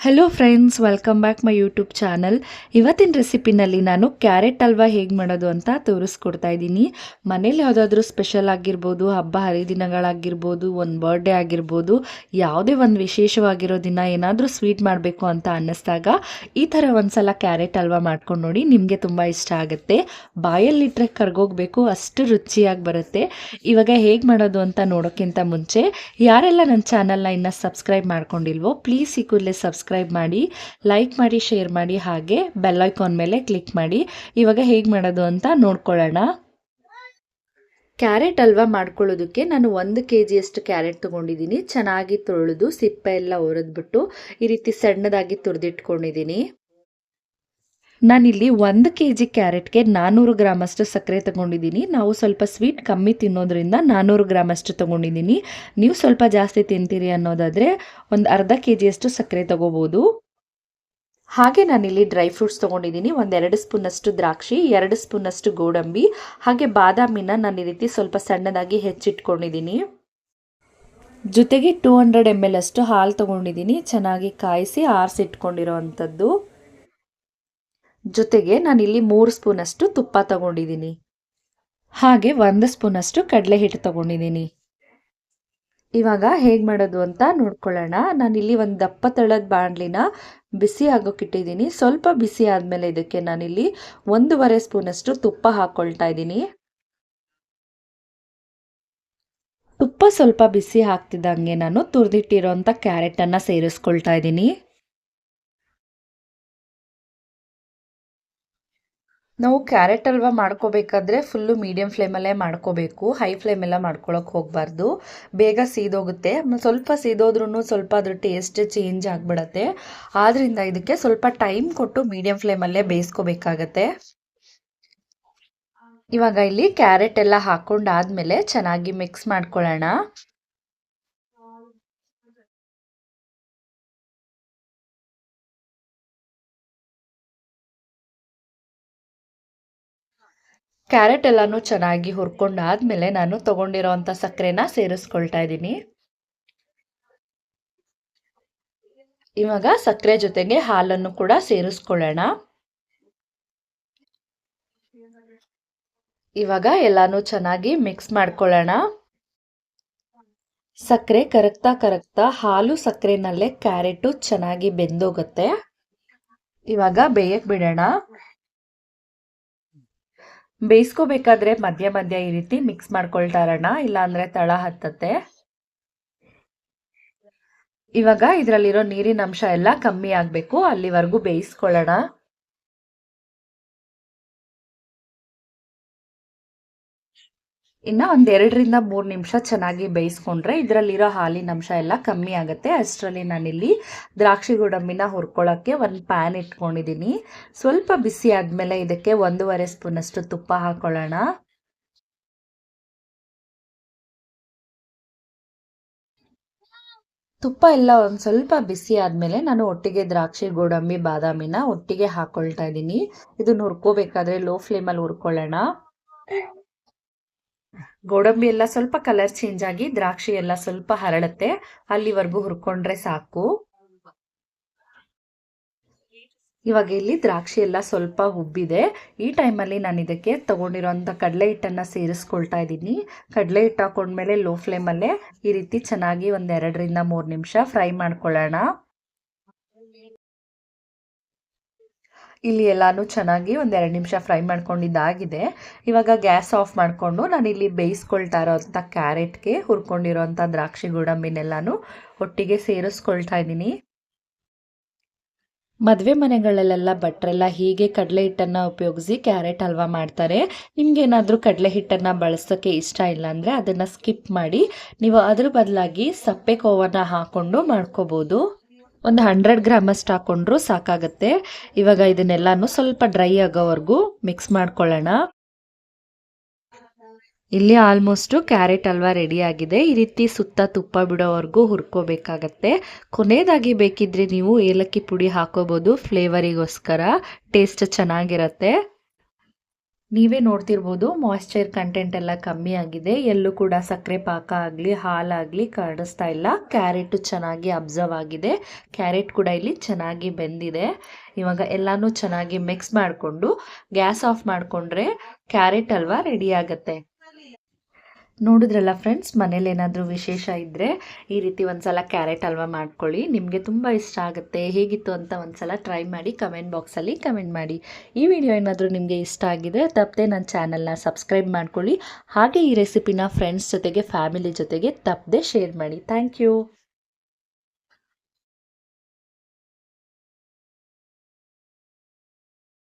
Hello friends welcome back my YouTube channel ಇವತ್ತಿನ ರೆಸಿಪಿನಲ್ಲಿ ನಾನು ಕ್ಯಾರೆಟ್ ಹಲ್ವಾ ಹೇಗೆ ಮಾಡೋದು ಅಂತ ತೋರಿಸ್ಕೊಡ್ತಾ ಇದ್ದೀನಿ. ಮನೇಲಿ ಯಾವುದಾದ್ರೂ ಸ್ಪೆಷಲ್ ಆಗಿರ್ಬೋದು, ಹಬ್ಬ, ಹರಿದಿನಗಳಾಗಿರ್ಬೋದು, ಒಂದು ಬರ್ಡೇ ಆಗಿರ್ಬೋದು, ಯಾವುದೇ ಒಂದು ವಿಶೇಷವಾಗಿರೋ ದಿನ ಏನಾದರೂ ಸ್ವೀಟ್ ಮಾಡಬೇಕು ಅಂತ ಅನ್ನಿಸ್ದಾಗ ಈ ಥರ ಒಂದ್ಸಲ ಕ್ಯಾರೆಟ್ ಹಲ್ವಾ ಮಾಡ್ಕೊಂಡು ನೋಡಿ ನಿಮಗೆ ತುಂಬ ಇಷ್ಟ ಆಗುತ್ತೆ. ಬಾಯಲ್ಲಿಟ್ಟರೆ ಕರ್ಗೋಗ್ಬೇಕು, ಅಷ್ಟು ರುಚಿಯಾಗಿ ಬರುತ್ತೆ. ಇವಾಗ ಹೇಗೆ ಮಾಡೋದು ಅಂತ ನೋಡೋಕ್ಕಿಂತ ಮುಂಚೆ, ಯಾರೆಲ್ಲ ನನ್ನ ಚಾನಲ್ನ ಇನ್ನೂ ಸಬ್ಸ್ಕ್ರೈಬ್ ಮಾಡ್ಕೊಂಡಿಲ್ವೋ ಪ್ಲೀಸ್ ಈ ಕೂಡಲೇ ಮಾಡಿ ಲೈಕ್ ಮಾಡಿ ಶೇರ್ ಮಾಡಿ, ಹಾಗೆ ಬೆಲ್ ಐಕಾನ್ ಮೇಲೆ ಕ್ಲಿಕ್ ಮಾಡಿ. ಇವಾಗ ಹೇಗೆ ಮಾಡೋದು ಅಂತ ನೋಡ್ಕೊಳ್ಳೋಣ. ಕ್ಯಾರೆಟ್ ಹಲ್ವಾ ಮಾಡ್ಕೊಳ್ಳೋದಕ್ಕೆ ನಾನು ಒಂದು ಕೆ ಜಿಯಷ್ಟು ಕ್ಯಾರೆಟ್ ತೊಗೊಂಡಿದ್ದೀನಿ. ಚೆನ್ನಾಗಿ ತೊಳೆದು ಸಿಪ್ಪೆ ಎಲ್ಲ ಒರೆದ್ಬಿಟ್ಟು ಈ ರೀತಿ ಸಣ್ಣದಾಗಿ ತುರಿದಿಟ್ಕೊಂಡಿದ್ದೀನಿ. ನಾನಿಲ್ಲಿ ಒಂದು ಕೆ ಜಿ ಕ್ಯಾರೆಟ್ಗೆ ನಾನ್ನೂರು ಗ್ರಾಮಷ್ಟು ಸಕ್ಕರೆ ತಗೊಂಡಿದ್ದೀನಿ. ನಾವು ಸ್ವಲ್ಪ ಸ್ವೀಟ್ ಕಮ್ಮಿ ತಿನ್ನೋದ್ರಿಂದ ನಾನ್ನೂರು ಗ್ರಾಮಷ್ಟು ತಗೊಂಡಿದ್ದೀನಿ. ನೀವು ಸ್ವಲ್ಪ ಜಾಸ್ತಿ ತಿಂತೀರಿ ಅನ್ನೋದಾದರೆ ಒಂದು ಅರ್ಧ ಕೆ ಜಿಯಷ್ಟು ಸಕ್ಕರೆ ತಗೋಬೋದು. ಹಾಗೆ ನಾನಿಲ್ಲಿ ಡ್ರೈ ಫ್ರೂಟ್ಸ್ ತೊಗೊಂಡಿದ್ದೀನಿ. ಒಂದೆರಡು ಸ್ಪೂನಷ್ಟು ದ್ರಾಕ್ಷಿ, ಎರಡು ಸ್ಪೂನಷ್ಟು ಗೋಡಂಬಿ, ಹಾಗೆ ಬಾದಾಮಿನ ನಾನು ಈ ರೀತಿ ಸ್ವಲ್ಪ ಸಣ್ಣದಾಗಿ ಹೆಚ್ಚಿಟ್ಕೊಂಡಿದ್ದೀನಿ. ಜೊತೆಗೆ ಟೂ ಹಂಡ್ರೆಡ್ ಎಂ ಎಲ್ ಅಷ್ಟು ಹಾಲು ತೊಗೊಂಡಿದ್ದೀನಿ. ಚೆನ್ನಾಗಿ ಕಾಯಿಸಿ ಆರಿಸಿಟ್ಕೊಂಡಿರೋ ಅಂಥದ್ದು. ಜೊತೆಗೆ ನಾನಿಲ್ಲಿ ಮೂರು ಸ್ಪೂನಷ್ಟು ತುಪ್ಪ ತಗೊಂಡಿದ್ದೀನಿ. ಹಾಗೆ ಒಂದು ಸ್ಪೂನಷ್ಟು ಕಡಲೆ ಹಿಟ್ಟು ತಗೊಂಡಿದ್ದೀನಿ. ಇವಾಗ ಹೇಗೆ ಮಾಡೋದು ಅಂತ ನೋಡ್ಕೊಳ್ಳೋಣ. ನಾನಿಲ್ಲಿ ಒಂದು ದಪ್ಪ ತಳದ ಬಾಣಲಿನ ಬಿಸಿ ಆಗೋಕ್ಕಿಟ್ಟಿದ್ದೀನಿ ಸ್ವಲ್ಪ ಬಿಸಿ ಆದಮೇಲೆ ಇದಕ್ಕೆ ನಾನಿಲ್ಲಿ ಒಂದೂವರೆ ಸ್ಪೂನಷ್ಟು ತುಪ್ಪ ಹಾಕ್ಕೊಳ್ತಾ ಇದ್ದೀನಿ. ತುಪ್ಪ ಸ್ವಲ್ಪ ಬಿಸಿ ಹಾಕ್ತಿದ್ದಂಗೆ ನಾನು ತುರಿದಿಟ್ಟಿರೋಂಥ ಕ್ಯಾರೆಟನ್ನು ಸೇರಿಸ್ಕೊಳ್ತಾ ಇದ್ದೀನಿ. ನಾವು ಕ್ಯಾರೆಟ್ ಅಲ್ವಾ ಮಾಡ್ಕೋಬೇಕಾದ್ರೆ ಫುಲ್ಲು ಮೀಡಿಯಮ್ ಫ್ಲೇಮಲ್ಲೇ ಮಾಡ್ಕೋಬೇಕು. ಹೈ ಫ್ಲೇಮೆಲ್ಲ ಮಾಡ್ಕೊಳಕ್ಕೆ ಹೋಗಬಾರ್ದು. ಬೇಗ ಸೀದೋಗುತ್ತೆ. ಸ್ವಲ್ಪ ಸೀದೋದ್ರೂ ಸ್ವಲ್ಪ ಅದ್ರ ಟೇಸ್ಟ್ ಚೇಂಜ್ ಆಗಿಬಿಡತ್ತೆ. ಆದ್ದರಿಂದ ಇದಕ್ಕೆ ಸ್ವಲ್ಪ ಟೈಮ್ ಕೊಟ್ಟು ಮೀಡಿಯಮ್ ಫ್ಲೇಮಲ್ಲೇ ಬೇಯಿಸ್ಕೋಬೇಕಾಗತ್ತೆ. ಇವಾಗ ಇಲ್ಲಿ ಕ್ಯಾರೆಟ್ ಎಲ್ಲ ಹಾಕೊಂಡಾದ್ಮೇಲೆ ಚೆನ್ನಾಗಿ ಮಿಕ್ಸ್ ಮಾಡ್ಕೊಳ್ಳೋಣ. ಕ್ಯಾರೆಟ್ ಎಲ್ಲಾನು ಚೆನ್ನಾಗಿ ಹುರ್ಕೊಂಡಾದ್ಮೇಲೆ ನಾನು ತಗೊಂಡಿರೋಂಥ ಸಕ್ಕರೆನ ಸೇರಿಸ್ಕೊಳ್ತಾ ಇದ್ದೀನಿ. ಇವಾಗ ಸಕ್ಕರೆ ಜೊತೆಗೆ ಹಾಲನ್ನು ಕೂಡ ಸೇರಿಸ್ಕೊಳ್ಳೋಣ. ಇವಾಗ ಎಲ್ಲಾನು ಚೆನ್ನಾಗಿ ಮಿಕ್ಸ್ ಮಾಡ್ಕೊಳ್ಳೋಣ. ಸಕ್ಕರೆ ಕರಗ್ತಾ ಕರಗ್ತಾ ಹಾಲು ಸಕ್ಕರೆನಲ್ಲೇ ಕ್ಯಾರೆಟು ಚೆನ್ನಾಗಿ ಬೆಂದೋಗುತ್ತೆ. ಇವಾಗ ಬೇಯಕ್ಕೆ ಬಿಡೋಣ. ಬೇಯಿಸ್ಕೋಬೇಕಾದ್ರೆ ಮಧ್ಯ ಮಧ್ಯ ಈ ರೀತಿ ಮಿಕ್ಸ್ ಮಾಡ್ಕೊಳ್ತಾ ಇರೋಣ ಇಲ್ಲಾಂದ್ರೆ ತಳ ಹತ್ತತ್ತೆ. ಇವಾಗ ಇದರಲ್ಲಿರೋ ನೀರಿನ ಅಂಶ ಎಲ್ಲ ಕಮ್ಮಿ ಆಗಬೇಕು, ಅಲ್ಲಿವರೆಗೂ ಬೇಯಿಸ್ಕೊಳ್ಳೋಣ. ಇನ್ನು ಒಂದು ಎರಡರಿಂದ ಮೂರು ನಿಮಿಷ ಚೆನ್ನಾಗಿ ಬೇಯಿಸ್ಕೊಂಡ್ರೆ ಇದರಲ್ಲಿರೋ ಹಾಲಿನ ಅಂಶ ಎಲ್ಲ ಕಮ್ಮಿ ಆಗುತ್ತೆ. ಅಷ್ಟರಲ್ಲಿ ನಾನಿಲ್ಲಿ ದ್ರಾಕ್ಷಿ ಗೋಡಂಬಿನ ಹುರ್ಕೊಳ್ಳೋಕ್ಕೆ ಒಂದು ಪ್ಯಾನ್ ಇಟ್ಕೊಂಡಿದ್ದೀನಿ ಸ್ವಲ್ಪ ಬಿಸಿ ಆದಮೇಲೆ ಇದಕ್ಕೆ ಒಂದೂವರೆ ಸ್ಪೂನಷ್ಟು ತುಪ್ಪ ಹಾಕ್ಕೊಳ್ಳೋಣ ತುಪ್ಪ ಎಲ್ಲ ಒಂದು ಸ್ವಲ್ಪ ಬಿಸಿ ಆದಮೇಲೆ ನಾನು ಒಟ್ಟಿಗೆ ದ್ರಾಕ್ಷಿ ಗೋಡಂಬಿ ಬಾದಾಮಿನ ಒಟ್ಟಿಗೆ ಹಾಕ್ಕೊಳ್ತಾ ಇದ್ದೀನಿ ಇದನ್ನ ಹುರ್ಕೋಬೇಕಾದ್ರೆ ಲೋ ಫ್ಲೇಮಲ್ಲಿ ಹುರ್ಕೊಳ್ಳೋಣ. ಗೋಡಂಬಿ ಎಲ್ಲ ಸ್ವಲ್ಪ ಕಲರ್ ಚೇಂಜ್ ಆಗಿ ದ್ರಾಕ್ಷಿ ಎಲ್ಲ ಸ್ವಲ್ಪ ಹರಳುತ್ತೆ. ಅಲ್ಲಿವರೆಗೂ ಹುರ್ಕೊಂಡ್ರೆ ಸಾಕು. ಇವಾಗ ಇಲ್ಲಿ ದ್ರಾಕ್ಷಿ ಎಲ್ಲ ಸ್ವಲ್ಪ ಉಬ್ಬಿದೆ. ಈ ಟೈಮಲ್ಲಿ ನಾನು ಇದಕ್ಕೆ ತಗೊಂಡಿರೋಂಥ ಕಡಲೆ ಹಿಟ್ಟನ್ನು ಸೇರಿಸ್ಕೊಳ್ತಾ ಇದ್ದೀನಿ. ಕಡಲೆ ಹಿಟ್ಟು ಹಾಕೊಂಡ್ಮೇಲೆ ಲೋ ಫ್ಲೇಮಲ್ಲೇ ಈ ರೀತಿ ಚೆನ್ನಾಗಿ ಒಂದು ಎರಡರಿಂದ ಮೂರು ನಿಮಿಷ ಫ್ರೈ ಮಾಡ್ಕೊಳ್ಳೋಣ. ಇಲ್ಲಿ ಎಲ್ಲನೂ ಚೆನ್ನಾಗಿ ಒಂದೆರಡು ನಿಮಿಷ ಫ್ರೈ ಮಾಡ್ಕೊಂಡಿದ್ದಾಗಿದೆ. ಇವಾಗ ಗ್ಯಾಸ್ ಆಫ್ ಮಾಡಿಕೊಂಡು ನಾನಿಲ್ಲಿ ಬೇಯಿಸ್ಕೊಳ್ತಾ ಇರೋಂಥ ಕ್ಯಾರೆಟ್ಗೆ ಹುರ್ಕೊಂಡಿರೋಂಥ ದ್ರಾಕ್ಷಿ, ಗೋಡಂಬಿನೆಲ್ಲನೂ ಒಟ್ಟಿಗೆ ಸೇರಿಸ್ಕೊಳ್ತಾ ಇದ್ದೀನಿ. ಮದುವೆ ಮನೆಗಳಲ್ಲೆಲ್ಲ ಭಟ್ರೆಲ್ಲ ಹೀಗೆ ಕಡಲೆ ಹಿಟ್ಟನ್ನು ಉಪಯೋಗಿಸಿ ಕ್ಯಾರೆಟ್ ಹಲ್ವಾ ಮಾಡ್ತಾರೆ. ನಿಮ್ಗೇನಾದರೂ ಕಡಲೆ ಹಿಟ್ಟನ್ನು ಬಳಸೋಕ್ಕೆ ಇಷ್ಟ ಇಲ್ಲ ಅಂದರೆ ಅದನ್ನು ಸ್ಕಿಪ್ ಮಾಡಿ, ನೀವು ಅದ್ರ ಬದಲಾಗಿ ಸಪ್ಪೆ ಕೋವನ್ನು ಹಾಕ್ಕೊಂಡು ಮಾಡ್ಕೋಬೋದು. ಒಂದು ಹಂಡ್ರೆಡ್ ಗ್ರಾಮಷ್ಟು ಹಾಕೊಂಡ್ರು ಸಾಕಾಗತ್ತೆ. ಇವಾಗ ಇದನ್ನೆಲ್ಲಾನು ಸ್ವಲ್ಪ ಡ್ರೈ ಆಗೋವರೆಗೂ ಮಿಕ್ಸ್ ಮಾಡ್ಕೊಳ್ಳೋಣ. ಇಲ್ಲಿ ಆಲ್ಮೋಸ್ಟು ಕ್ಯಾರೆಟ್ ಹಲ್ವಾ ರೆಡಿ ಆಗಿದೆ. ಈ ರೀತಿ ಸುತ್ತ ತುಪ್ಪ ಬಿಡೋವರೆಗೂ ಹುರ್ಕೋಬೇಕಾಗತ್ತೆ. ಕೊನೆಯದಾಗಿ ಬೇಕಿದ್ರೆ ನೀವು ಏಲಕ್ಕಿ ಪುಡಿ ಹಾಕೋಬೋದು. ಫ್ಲೇವರಿಗೋಸ್ಕರ. ಟೇಸ್ಟ್ ಚೆನ್ನಾಗಿರತ್ತೆ. ನೀವೇ ನೋಡ್ತಿರ್ಬೋದು ಮಾಯಿಶ್ಚರ್ ಕಂಟೆಂಟ್ ಎಲ್ಲ ಕಮ್ಮಿ ಆಗಿದೆ. ಎಲ್ಲೂ ಕೂಡ ಸಕ್ಕರೆ ಪಾಕ ಆಗಲಿ, ಹಾಲಾಗಲಿ ಕಾಣಿಸ್ತಾ ಇಲ್ಲ. ಕ್ಯಾರೆಟ್ ಚೆನ್ನಾಗಿ ಅಬ್ಸರ್ವ್ ಆಗಿದೆ. ಕ್ಯಾರೆಟ್ ಕೂಡ ಇಲ್ಲಿ ಚೆನ್ನಾಗಿ ಬೆಂದಿದೆ. ಇವಾಗ ಎಲ್ಲಾನು ಚೆನ್ನಾಗಿ ಮಿಕ್ಸ್ ಮಾಡಿಕೊಂಡು, ಗ್ಯಾಸ್ ಆಫ್ ಮಾಡಿಕೊಂಡ್ರೆ ಕ್ಯಾರೆಟ್ ಹಲ್ವಾ ರೆಡಿ ಆಗುತ್ತೆ. ನೋಡಿದ್ರಲ್ಲ ಫ್ರೆಂಡ್ಸ್ ಮನೇಲಿ ಏನಾದರೂ ವಿಶೇಷ ಇದ್ದರೆ ಈ ರೀತಿ ಒಂದ್ಸಲ ಕ್ಯಾರೆಟ್ ಹಲ್ವಾ ಮಾಡ್ಕೊಳ್ಳಿ. ನಿಮಗೆ ತುಂಬ ಇಷ್ಟ ಆಗುತ್ತೆ. ಹೇಗಿತ್ತು ಅಂತ ಒಂದ್ಸಲ ಟ್ರೈ ಮಾಡಿ ಕಮೆಂಟ್ ಬಾಕ್ಸಲ್ಲಿ ಕಮೆಂಟ್ ಮಾಡಿ. ಈ ವಿಡಿಯೋ ಏನಾದರೂ ನಿಮಗೆ ಇಷ್ಟ ಆಗಿದೆ, ತಪ್ಪದೆ ನನ್ನ ಚಾನಲ್ನ ಸಬ್ಸ್ಕ್ರೈಬ್ ಮಾಡ್ಕೊಳ್ಳಿ. ಹಾಗೆ ಈ ರೆಸಿಪಿನ ಫ್ರೆಂಡ್ಸ್ ಜೊತೆಗೆ ಫ್ಯಾಮಿಲಿ ಜೊತೆಗೆ ತಪ್ಪದೆ ಶೇರ್ ಮಾಡಿ. Thank you